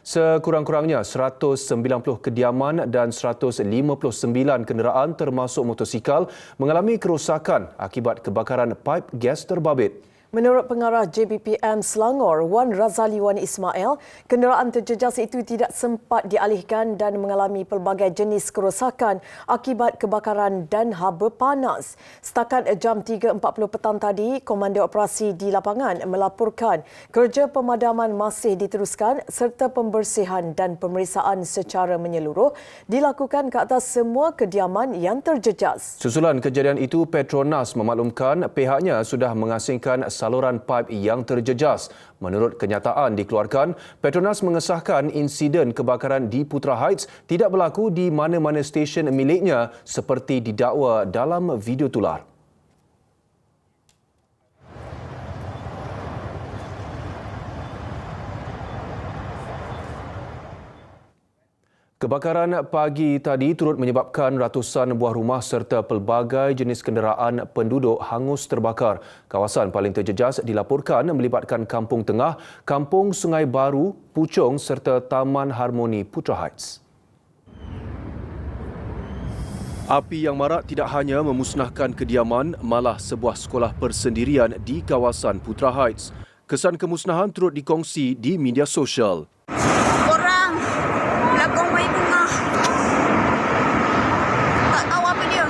Sekurang-kurangnya 190 kediaman dan 159 kenderaan termasuk motosikal mengalami kerosakan akibat kebakaran paip gas terbabit. Menurut pengarah JBPM Selangor, Wan Razali Wan Ismail, kenderaan terjejas itu tidak sempat dialihkan dan mengalami pelbagai jenis kerosakan akibat kebakaran dan haba panas. Setakat jam 3.40 petang tadi, Komander Operasi di lapangan melaporkan kerja pemadaman masih diteruskan serta pembersihan dan pemeriksaan secara menyeluruh dilakukan ke atas semua kediaman yang terjejas. Susulan kejadian itu, Petronas memaklumkan pihaknya sudah mengasingkan saluran paip yang terjejas. Menurut kenyataan dikeluarkan, Petronas mengesahkan insiden kebakaran di Putra Heights tidak berlaku di mana-mana stesen miliknya seperti didakwa dalam video tular. Kebakaran pagi tadi turut menyebabkan ratusan buah rumah serta pelbagai jenis kenderaan penduduk hangus terbakar. Kawasan paling terjejas dilaporkan melibatkan Kampung Tengah, Kampung Sungai Baru, Puchong serta Taman Harmoni Putra Heights. Api yang marak tidak hanya memusnahkan kediaman, malah sebuah sekolah persendirian di kawasan Putra Heights. Kesan kemusnahan turut dikongsi di media sosial. orang belakang bayi bunga. Tak tahu apa dia.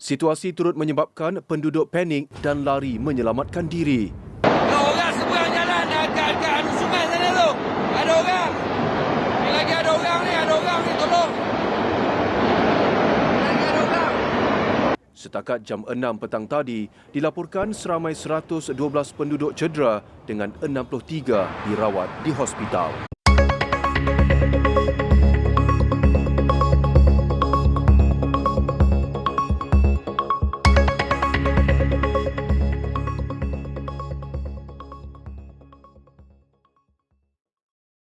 Situasi turut menyebabkan penduduk panik dan lari menyelamatkan diri. Ada orang seberang jalan dekat dekat anu sungai sana tu. Ada orang. Ni lagi ada orang ni, ada orang ni tolong. Lagi ada orang. Setakat jam 6 petang tadi, dilaporkan seramai 112 penduduk cedera dengan 63 dirawat di hospital.